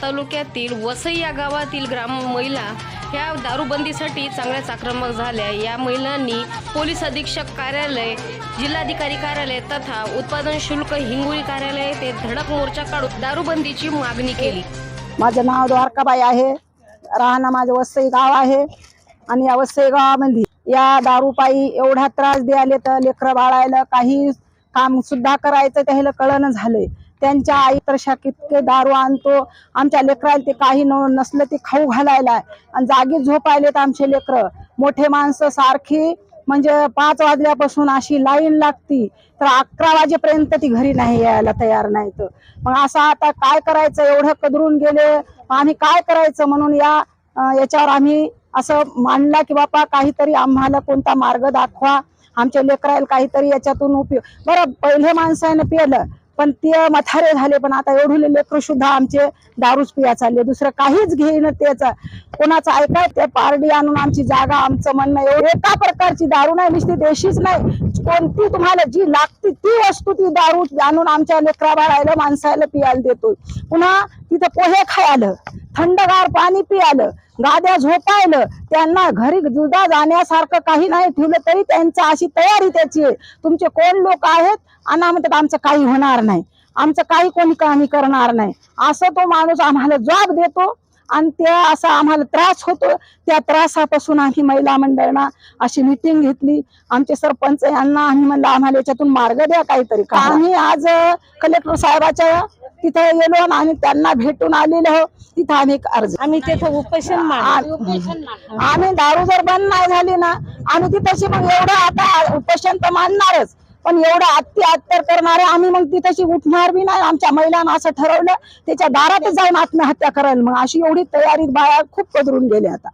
तालुक्यातील वसई या गावातील ग्राम महिला ह्या दारूबंदीसाठी चांगल्याच आक्रमक झाल्या. या महिलांनी पोलीस अधीक्षक कार्यालय जिल्हाधिकारी कार्यालय तथा उत्पादन शुल्क हिंगोली कार्यालय येथे धडक मोर्चा काढून दारूबंदीची मागणी केली. माझं नाव द्वारकाबाई आहे. राहणं माझं वसई गाव आहे. आणि या वसई गावामध्ये या दारूपायी एवढा त्रास द्यायला तर लेकरं बाळायला काही काम सुद्धा करायचं त्याला कळणं झालंय. त्यांच्या आई तर कितके दारू आणतो आमच्या लेकराला ते काही न नसलं ते खाऊ घालायला. आणि जागी झोपायलेत आमचे लेकरं. मोठे माणसं सारखी म्हणजे पाच वाजल्यापासून अशी लाईन लागती. तर अकरा वाजेपर्यंत ती घरी नाही यायला तयार नाही तर मग असं आता काय करायचं? एवढं कदरून गेले. आम्ही काय करायचं म्हणून या याच्यावर आम्ही असं मांडला की बापा काहीतरी आम्हाला कोणता मार्ग दाखवा. आमच्या लेकराला काहीतरी याच्यातून उपयोग बरं पहिले माणसानं पिलं पण ते मथारे झाले पण आता एवढे लेकरं सुद्धा आमचे दारूच पिया चालले. दुसरं काहीच घेईन त्याच. कोणाचं ऐकाय ते पारडी आणून आमची जागा आमचं म्हणणं एवढं. एका प्रकारची दारू नाही नुसती देशीच नाही. कोणती तुम्हाला जी लागते ती वस्तू ती दारू आणून आमच्या लेकरा बाळायला माणसाला पियाला देतो पुन्हा तिथं पोहे खायला थंडगार पाणी पियालं. गाद्या झोपायलं. त्यांना घरी जुदा जाण्यासारखं काही नाही ठेवलं तरी त्यांचं अशी तयारी त्याची आहे. तुमचे कोण लोक आहेत? आणि म्हणतात आमचं काही होणार नाही. आमचं काही कोणी कमी करणार नाही. असं तो माणूस आम्हाला जॉब देतो आणि ते असा आम्हाला त्रास होतो. त्या त्रासापासून आम्ही महिला मंडळानं अशी मिटिंग घेतली. आमचे सरपंच यांना आम्ही म्हणलं आम्हाला याच्यातून मार्ग द्या काहीतरी. का आम्ही आज कलेक्टर साहेबाच्या तिथे गेलो आणि आम्ही त्यांना भेटून आलेलो. तिथं आम्ही अर्ज आम्ही तिथं उपोषण. आम्ही दारू जर बंद नाही झाली ना आम्ही तिथशी मग एवढं आता उपोषण तर मानणारच. पण एवढं अत्याचार करणारे आम्ही मग तिथशी उठणार बी नाही. आमच्या महिलांना असं ठरवलं त्याच्या दारातच जाऊन आत्महत्या करायला. मग अशी एवढी तयारीत बाया खूप कदरून गेल्या आता.